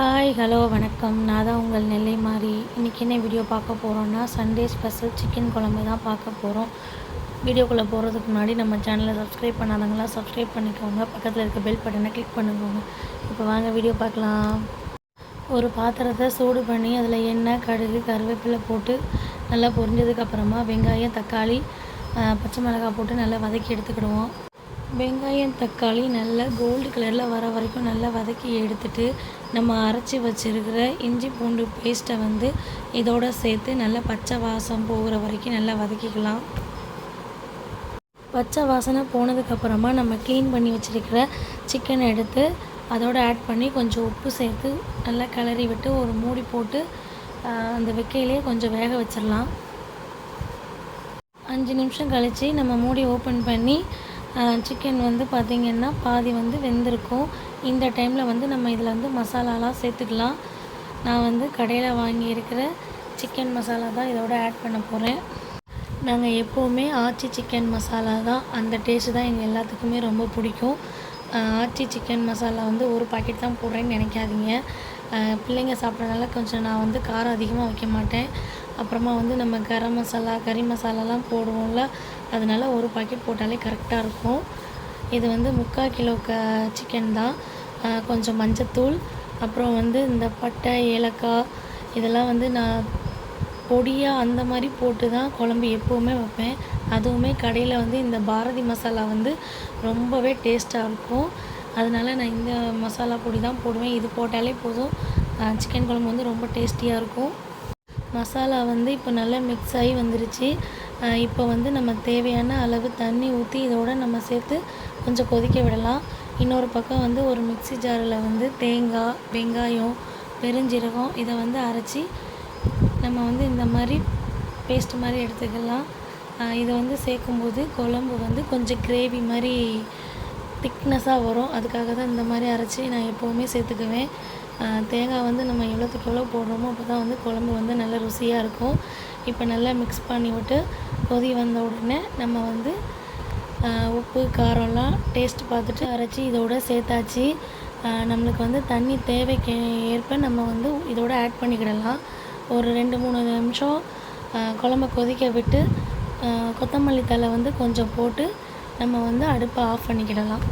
Hi hello வணக்கம். நான் தான் உங்கள் நெல்லை மாறி. இன்றைக்கி என்ன வீடியோ பார்க்க போகிறோன்னா சண்டே ஸ்பெஷல் சிக்கன் குழம்பு தான் பார்க்க போகிறோம் வீடியோக்குள்ளே போகிறதுக்கு முன்னாடி நம்ம சேனலை சப்ஸ்கிரைப் பண்ணாதவங்களாம் சப்ஸ்கிரைப் பண்ணிக்கோங்க. பக்கத்தில் இருக்க பெல் பட்டனை கிளிக் பண்ணிக்கோங்க இப்போ வாங்க வீடியோ பார்க்கலாம். ஒரு பாத்திரத்தை சூடு பண்ணி அதில் எண்ணெய் கடுகு கருவேப்பிலை போட்டு நல்லா பொரிஞ்சதுக்கப்புறமா வெங்காயம் தக்காளி பச்சை மிளகாய் போட்டு நல்லா வதக்கி எடுத்துக்கிடுவோம். வெங்காயம் தக்காளி நல்லா கோல்டு கலரில் வர வரைக்கும் நல்லா வதக்கி எடுத்துட்டு நம்ம அரைச்சி வச்சுருக்கிற இஞ்சி பூண்டு பேஸ்ட்டை வந்து இதோட சேர்த்து நல்லா பச்சை வாசம் போகிற வரைக்கும் நல்லா வதக்கிக்கலாம். பச்சை வாசனை போனதுக்கப்புறமா நம்ம க்ளீன் பண்ணி வச்சுருக்கிற சிக்கனை எடுத்து அதோட ஆட் பண்ணி கொஞ்சம் உப்பு சேர்த்து நல்லா கிளறி விட்டு ஒரு மூடி போட்டு அந்த வெக்கையிலே கொஞ்சம் வேக வச்சிடலாம் அஞ்சு நிமிஷம் கழித்து நம்ம மூடி ஓப்பன் பண்ணி சிக்கன் வந்து பார்த்திங்கன்னா பாதி வந்து வெந்திருக்கும். இந்த டைமில் வந்து நம்ம இதில் வந்து மசாலாலாம் சேர்த்துக்கலாம். நான் வந்து கடையில் வாங்கியிருக்கிற சிக்கன் மசாலா தான் இதோட ஆட் பண்ண போகிறேன் நாங்கள் எப்போவுமே ஆச்சி சிக்கன் மசாலா தான். அந்த டேஸ்ட்டு தான் எங்கள் எல்லாத்துக்குமே ரொம்ப பிடிக்கும். ஆச்சி சிக்கன் மசாலா வந்து ஒரு பாக்கெட் தான் போடுறேன்னு நினைக்காதீங்க. பிள்ளைங்க சாப்பிட்றதுனால கொஞ்சம் நான் வந்து காரம் அதிகமாக வைக்க மாட்டேன். அப்புறமா வந்து நம்ம கரம் மசாலா கறி மசாலாலாம் போடுவோம்ல அதனால ஒரு பாக்கெட் போட்டாலே கரெக்டாக இருக்கும். இது வந்து முக்கால் கிலோ க சிக்கன் தான். கொஞ்சம் மஞ்சத்தூள் அப்புறம் வந்து இந்த பட்டை ஏலக்காய் இதெல்லாம் வந்து நான் பொடியாக அந்த மாதிரி போட்டு தான் குழம்பு எப்போவுமே வைப்பேன். அதுவுமே கடையில் வந்து இந்த பாரதி மசாலா வந்து ரொம்பவே டேஸ்ட்டாக இருக்கும். அதனால நான் இந்த மசாலா பொடி தான் போடுவேன். இது போட்டாலே போதும். சிக்கன் குழம்பு வந்து ரொம்ப டேஸ்டியாக இருக்கும். மசாலா வந்து இப்போ நல்லா மிக்ஸ் ஆகி வந்துருச்சு. இப்போ வந்து நம்ம தேவையான அளவு தண்ணி ஊற்றி இதோட நம்ம சேர்த்து கொஞ்சம் கொதிக்க விடலாம். இன்னொரு பக்கம் வந்து ஒரு மிக்ஸி ஜாரில் வந்து தேங்காய் வெங்காயம் பெருஞ்சீரகம் இதை வந்து அரைச்சி நம்ம வந்து இந்த மாதிரி பேஸ்ட் மாதிரி எடுத்துக்கலாம். இதை வந்து சேர்க்கும்போது குழம்பு வந்து கொஞ்சம் கிரேவி மாதிரி திக்னஸாக வரும். அதுக்காக தான் இந்த மாதிரி அரைச்சி நான் எப்போவுமே சேர்த்துக்குவேன். தேங்காய் வந்து நம்ம எவ்வளோத்துக்கு எவ்வளோ போடுறோமோ அப்போ தான் வந்து குழம்பு வந்து நல்லா ருசியாக இருக்கும். இப்போ நல்லா மிக்ஸ் பண்ணி விட்டு கொதி வந்த உடனே நம்ம வந்து உப்பு காரம்லாம் டேஸ்ட் பார்த்துட்டு அரைச்சி இதோட சேர்த்தாச்சு. நம்மளுக்கு வந்து தண்ணி தேவைக்கு ஏற்ப நம்ம வந்து இதோட ஆட் பண்ணிக்கிடலாம். ஒரு ரெண்டு மூணு நிமிஷம் குழம்ப கொதிக்க விட்டு கொத்தமல்லி தழை வந்து கொஞ்சம் போட்டு நம்ம வந்து அடுப்பை ஆஃப் பண்ணிக்கிடலாம்.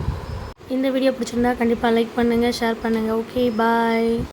இந்த வீடியோ பிடிச்சிருந்தா கண்டிப்பாக லைக் பண்ணுங்கள் ஷேர் பண்ணுங்கள் ஓகே பாய்